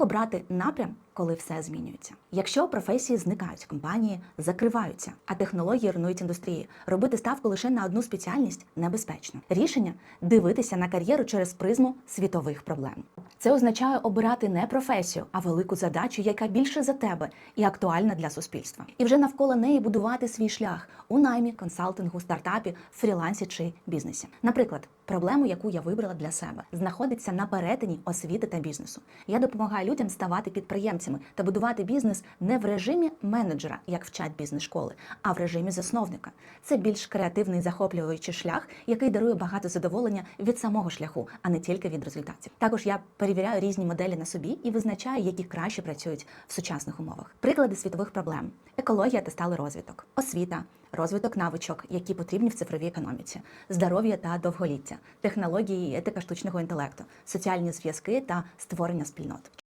Обрати напрям, коли все змінюється. Якщо професії зникають, компанії закриваються, а технології руйнують індустрії, робити ставку лише на одну спеціальність небезпечно. Рішення дивитися на кар'єру через призму світових проблем. Це означає обирати не професію, а велику задачу, яка більше за тебе і актуальна для суспільства. І вже навколо неї будувати свій шлях у наймі, консалтингу, стартапі, фрілансі чи бізнесі. Наприклад, проблему, яку я вибрала для себе, знаходиться на перетині освіти та бізнесу. Я допомагаю людям ставати підприємцями та будувати бізнес не в режимі менеджера, як вчать бізнес-школи, а в режимі засновника. Це більш креативний захоплюючий шлях, який дарує багато задоволення від самого шляху, а не тільки від результатів. Також я перевіряю різні моделі на собі і визначаю, які краще працюють в сучасних умовах. Приклади світових проблем: екологія та сталий розвиток, освіта, розвиток навичок, які потрібні в цифровій економіці, здоров'я та довголіття, технології і етика штучного інтелекту, соціальні зв'язки та створення спільнот.